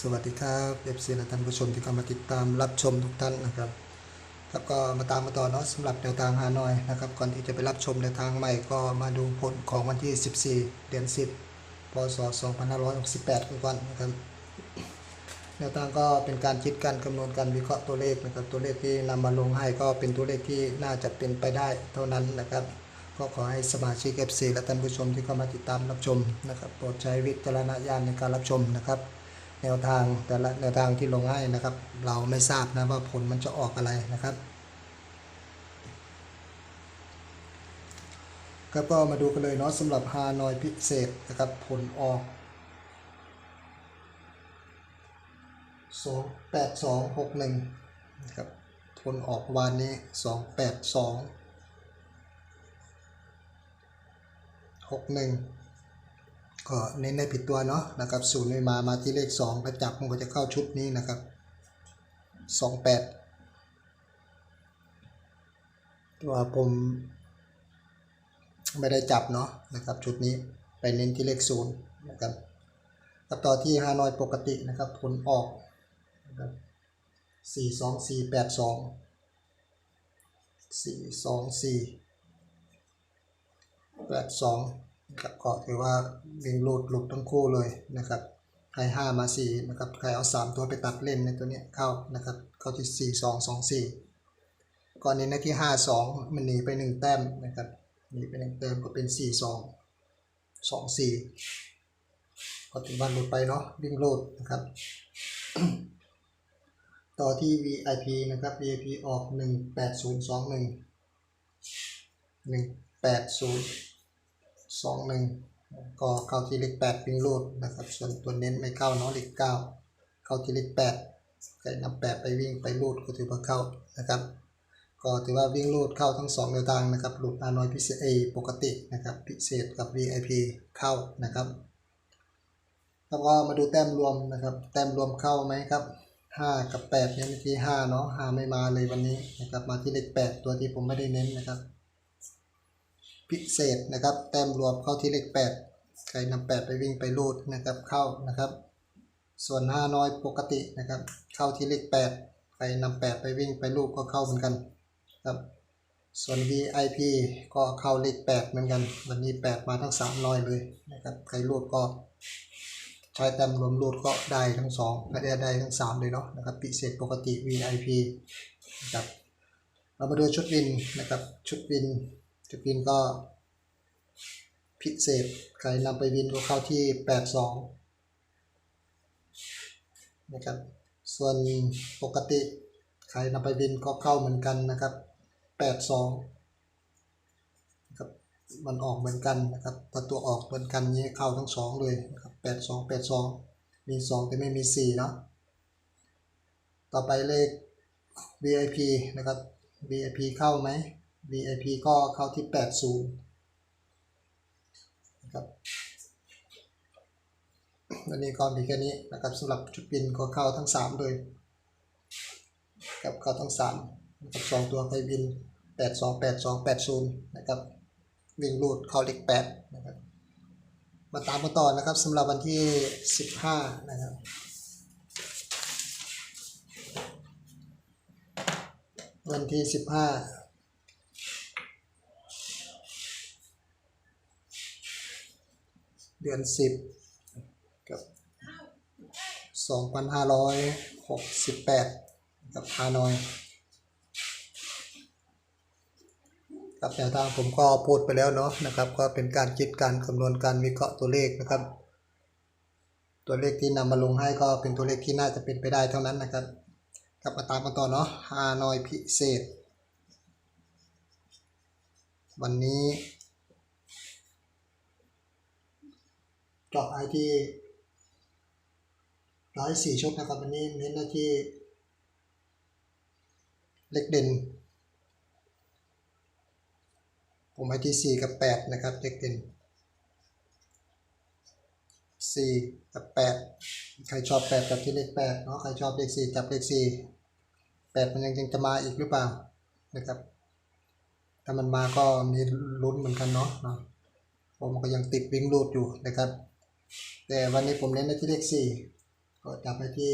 สวัสดีครับเอฟซีและท่านผู้ชมที่เข้ามาติดตามรับชมทุกท่านนะครับแล้วก็มาตามมาต่อเนาะสำหรับแนวทางฮานอยนะครับ ก่อนที่จะไปรับชมแนวทางใหม่ก็มาดูผลของวันที่ 14 เดือน 10 พศ 2568กันก่อนนะครับแนวทางก็เป็นการคิดการคำนวณการวิเคราะห์ตัวเลขนะครับตัวเลขที่นำมาลงให้ก็เป็นตัวเลขที่น่าจะเป็นไปได้เท่านั้นนะครับก็ขอให้สมาชิก FC และท่านผู้ชมที่เข้ามาติดตามรับชมนะครับโปรดใช้วิจารณญาณในการรับชมนะครับ แนวทางแต่ละแนวทางที่ลงให้นะครับ เราไม่ทราบนะว่าผลมันจะออกอะไรนะครับครับก็มาดูกันเลยเนาะสำหรับฮานอยพิเศษนะครับผลออกสองแปดสองหกหนึ่งนะครับผลออกวานนี้สองแปดสองหกหนึ่ง ก็เน้นในผิดตัวเนาะนะครับศูนย์ไม่มามาที่เลขสองไปจับมันก็จะเข้าชุดนี้นะครับสองแปดตัวผมไม่ได้จับเนาะนะครับชุดนี้ไปเน้นที่เลขศูนย์นะครับกับต่อที่ฮานอยปกตินะครับผลออกสี่สองสี่แปดสองสี่สองสี่แปดสอง ครับก็ถือว่าวิ่งหลุดหลุดทั้งคู่เลยนะครับใครห้ามาสี่นะครับใครเอาสามตัวไปตัดเล่นในตัวเนี้ยเข้านะครับเข้าที่สี่สองสองสี่ก่อนนี้นะที่ห้าสองมันหนีไปหนึ่งแต้มนะครับหนีไปหนึ่งแต้มก็เป็นสี่สองสองสี่ก็ถือว่าหลุดไปเนาะวิ่งหลดนะครับ ต่อที่ VIP นะครับ VIP ออก 18021 18021ก็เข้าที่เลข8วิ่งรูดนะครับ ส่วนตัวเน้นไม่เข้าเนาะเลข9เข้าที่เลข8ใครนำ8ไปวิ่งไปรูดก็ถือว่าเข้านะครับ ก็ถือว่าวิ่งรูดเข้าทั้ง2แนวทางนะครับหลุดอาน้อยพิเศษปกตินะครับพิเศษกับ VIP เข้านะครับแล้วก็มาดูแต้มรวมนะครับ แต้มรวมเข้าไหมครับห้ากับแปดเนี่ยเมื่อกี้ห้าเนาะห้าไม่มาเลยวันนี้นะครับมาที่เลขแปดตัวที่ผมไม่ได้เน้นนะครับ พิเศษนะครับ แต้มรวมเข้าที่เลขแปดใครนำแปดไปวิ่งไปรูดนะครับเข้านะครับ ส่วนห้าน้อยปกตินะครับ เข้าที่เลขแปดใครนำแปดไปวิ่งไปรูดก็เข้าเหมือนกันครับส่วน VIP ก็เข้าเลขแปดเหมือนกัน วันนี้แปดมาทั้งสามร้อยเลยนะครับใครรูดก็ใช้แต้มรวมรูดก็ได้ทั้งสองและได้ได้ทั้งสามเลยเนาะนะครับพิเศษปกติ VIP นะครับเรามาดูชุดวินนะครับชุดวิน ชุดวินก็พิเศษใครนำไปวินก็เข้าที่ 82 นะครับ ส่วนปกติใครนำไปวินก็เข้าเหมือนกันนะครับ 82นะครับมันออกเหมือนกันนะครับถ้าตัวออกเหมือนกันนี้เข้าทั้งสองเลยนะครับแปดสองแปดสองมีสองแต่ไม่มีสี่เนาะต่อไปเลข VIP นะครับ VIP เข้าไหม VIP ก็เข้าที่ 80นะครับอันนี้ก็มีแค่นี้นะครับสำหรับจุดบินก็เข้าทั้ง 3 เลยกับเข้าทั้ง3กับ2ตัวไปบิน 828280 นะครับวิ่งรูดเข้าเลข8นะครับมาตามมาต่อนะครับสำหรับวันที่ 15 นะครับวันที่ 15 เดือนสิบกับสองพันห้าร้อยหกสิบแปดกับฮานอยครับแนวทางผมก็พูดไปแล้วเนาะนะครับ ก็เป็นการคิดการคำนวณการวิเคราะห์ตัวเลขนะครับ ตัวเลขที่นำมาลงให้ก็เป็นตัวเลขที่น่าจะเป็นไปได้เท่านั้นนะครับกลับมาตามกันต่อเนาะฮานอยพิเศษ วันนี้ เจาะไอที่ร้อยสี่ชุดนะครับวันนี้เน้นหน้าที่ เลขเด่นผมให้ที่สี่กับแปดนะครับเลขเด่นสี่กับแปดใครชอบแปดกับที่เลขแปดเนาะใครชอบเลขสี่จับเลขสี่แปดมันยังยังจะมาอีกหรือเปล่านะครับ ถ้ามันมาก็มีลุ้นเหมือนกันเนาะเนาะผมก็ยังติดวิ่งรูดอยู่นะครับ แต่วันนี้ผมเน้นไปที่เลขสี่ก็จับไปที่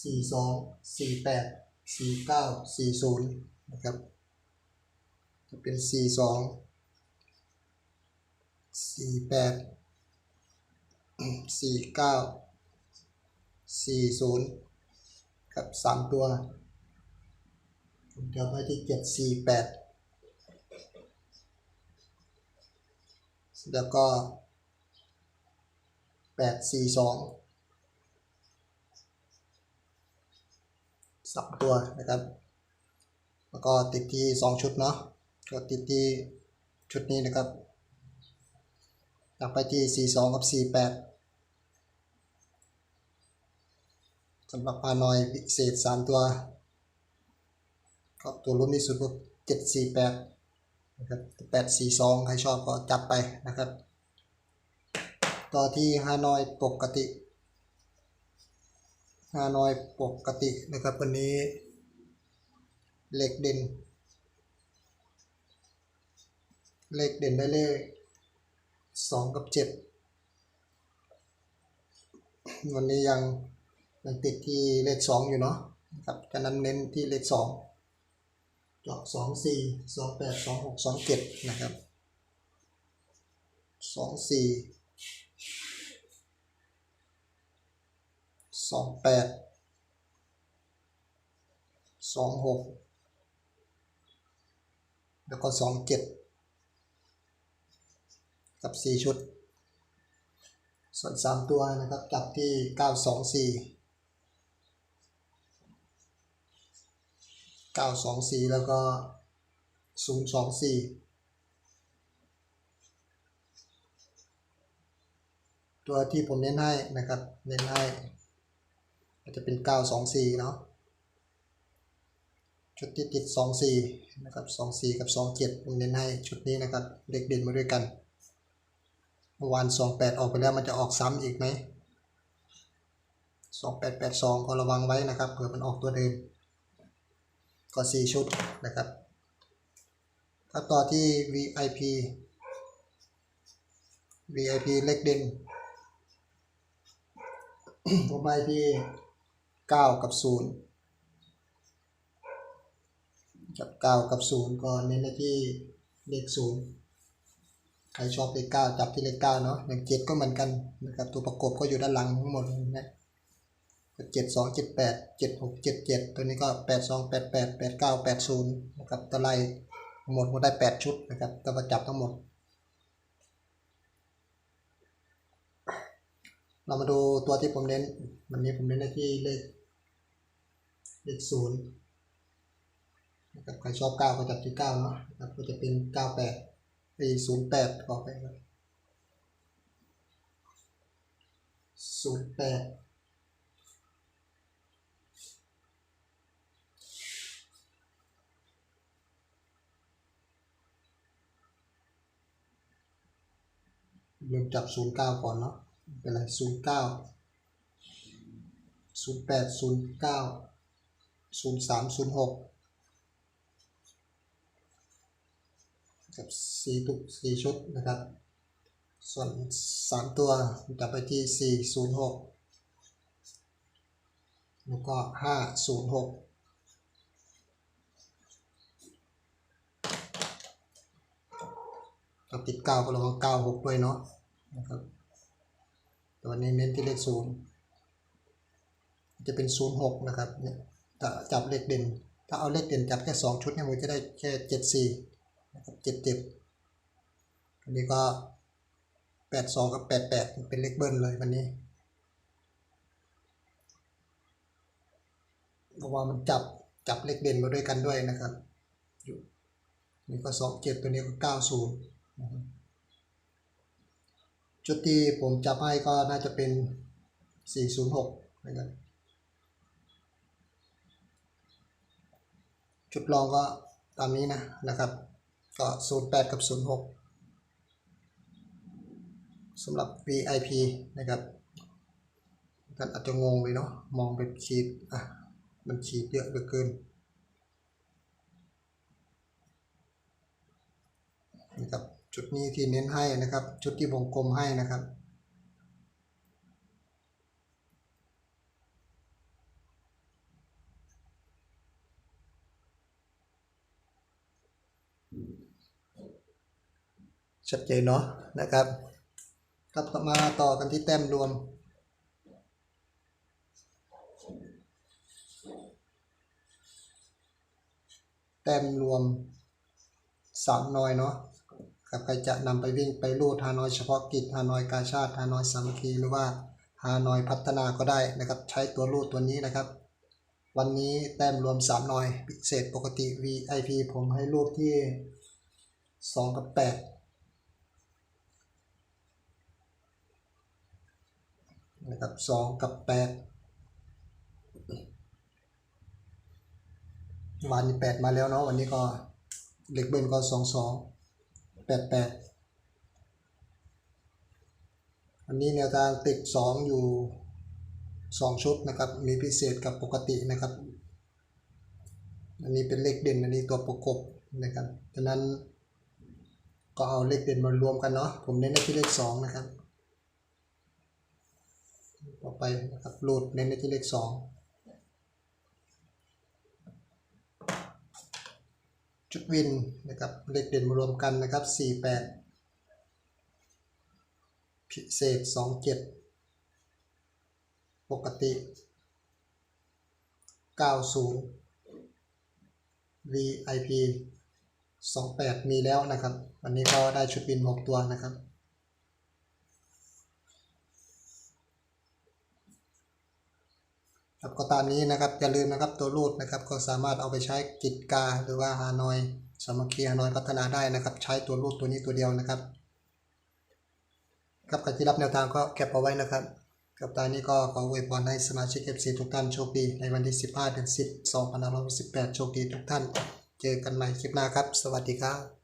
42 48 49 40 นะครับ จะเป็น 42 48 49 40 กับ 3 ตัวผมจะไปที่ 748 แล้วก็แปดสี่สองสามตัวนะครับ แล้วก็ติดที่สองชุดเนาะก็ติดที่ชุดนี้นะครับกลับไปที่สี่สองกับสี่แปดสำหรับพานอยพิเศษสามตัวก็ตัวรุ่นที่สุดก็เจ็ดสี่แปด นะครับแปดสี่สองใครชอบก็จับไปนะครับ ต่อที่ฮานอยปกติฮานอยปกตินะครับวันนี้เลขเด่นเลขเด่นได้เลขสองกับเจ็ดวันนี้ยังยังติดที่เลขสองอยู่เนาะนะครับฉะนั้นเน้นที่เลขสอง เจาะสองสี่สองแปดสองหกสองเจ็ดนะครับสองสี่สองแปดสองหกแล้วก็สองเจ็ดกับสี่ชุด ส่วนสามตัวนะครับจับที่เก้าสองสี่ เก้าสองสี่แล้วก็ศูนย์สองสี่ตัวที่ผมเน้นให้นะครับ เน้นให้ก็จะเป็นเก้าสองสี่เนาะชุดที่ติดสองสี่นะครับสองสี่กับสองเจ็ดผมเน้นให้ชุดนี้นะครับ เลขเด่นมาด้วยกัน เมื่อวานสองแปดออกไปแล้วมันจะออกซ้ำอีกไหมสองแปดแปดสองก็ระวังไว้นะครับ เผื่อมันออกตัวเดิม ก็สี่ชุดนะครับถ้าต่อที่ VIP VIP เลขเด่นผมไปที่เก้ากับศูนย์จับเก้ากับศูนย์ก็เน้นไปที่เลขศูนย์ใครชอบเลขเก้าจับที่เลขเก้าเนาะหนึ่งเจ็ดก็เหมือนกันนะครับ ตัวประกบก็อยู่ด้านหลังทั้งหมดนะ เจ็ดสองเจ็ดแปดเจ็ดหกเจ็ดเจ็ดตัวนี้ก็แปดสองแปดแปดแปดเก้าแปดศูนย์นะครับตะไลทั้งหมดก็ได้แปดชุดนะครับตัวประจับทั้งหมด เรามาดูตัวที่ผมเน้น วันนี้ผมเน้นที่เลขเลขศูนย์นะครับใครชอบเก้าก็จับที่เก้าเนาะนะครับก็จะเป็นเก้าแปดไอศูนย์แปดขอไปครับศูนย์แปด เริ่มจับศูนย์เก้าก่อนเนาะเป็นไรศูนย์เก้าศูนย์แปดศูนย์เก้าศูนย์สามศูนย์หกกับสี่ตุกสี่ชุดนะครับ ส่วนสามตัวจับไปที่สี่ศูนย์หกแล้วก็ห้าศูนย์หกก็ติดเก้าก็ระวังเก้าหกด้วยเนาะ นะครับตัวนี้เน้นที่เลขศูนย์จะเป็นศูนย์หกนะครับเนี่ยจับเลขเด่น ถ้าเอาเลขเด่นจับแค่สองชุดเนี่ยมันจะได้แค่เจ็ดสี่นะครับเจ็ดเจ็ดอันนี้ก็แปดสองกับแปดแปดเป็นเลขเบิ้ลเลยวันนี้เพราะว่ามันจับจับเลขเด่นมาด้วยกันด้วยนะครับอยู่นี่ก็สองเจ็ดตัวนี้ก็เก้าศูนย์ จุดที่ผมจับให้ก็น่าจะเป็นสี่ศูนย์หกนะครับจุดรองก็ตามนี้นะนะครับ ก็ 08 กับ 06สำหรับ VIP นะครับท่านอาจจะงงเลยเนาะมองเป็นขีดอะมันขีดเยอะเหลือเกินนะครับ จุดนี้ที่เน้นให้นะครับจุดที่วงกลมให้นะครับ ชัดเจนเนาะนะครับกลับมาต่อกันที่แต้มรวมแต้มรวมสามน้อยเนาะ ครับใครจะนำไปวิ่งไปรูดฮานอยเฉพาะกิจฮานอยกาชาติฮานอยสามัคคีหรือว่าฮานอยพัฒนาก็ได้นะครับใช้ตัวรูดตัวนี้นะครับ วันนี้แต้มรวมสามน้อยพิเศษปกติ VIP ผมให้รูดที่สองกับแปดนะครับสองกับแปดวันนี้แปดมาแล้วเนาะวันนี้ก็เด็กเบิ้ลก็สองสอง แปดแปดอันนี้แนวทางติดสองอยู่สองชุดนะครับ มีพิเศษกับปกตินะครับ อันนี้เป็นเลขเด่นอันนี้ตัวประกบนะครับฉะนั้นก็เอาเลขเด่นมารวมกันเนาะ ผมเน้นในที่เลขสองนะครับ ต่อไปนะครับรูดเน้นในที่เลขสอง จุดวินนะครับเลขเด่นมารวมกันนะครับ 48 พิเศษ 27 ปกติ 90 VIP 28 มีแล้วนะครับ วันนี้ก็ได้ชุดวิน 6 ตัวนะครับ ครับก็ตามนี้นะครับอย่าลืมนะครับตัวรูดนะครับก็สามารถเอาไปใช้กิจกาหรือว่าฮานอยสามัคคีฮานอยพัฒนาได้นะครับ ใช้ตัวรูดตัวนี้ตัวเดียวนะครับครับใครที่รับแนวทางก็แคปเอาไว้นะครับ กับตอนนี้ก็ขออวยพรให้สมาชิก FC ทุกท่านโชคดี ในวันที่ 15เดือน10 2518โชคดีทุกท่าน เจอกันใหม่คลิปหน้าครับ สวัสดีครับ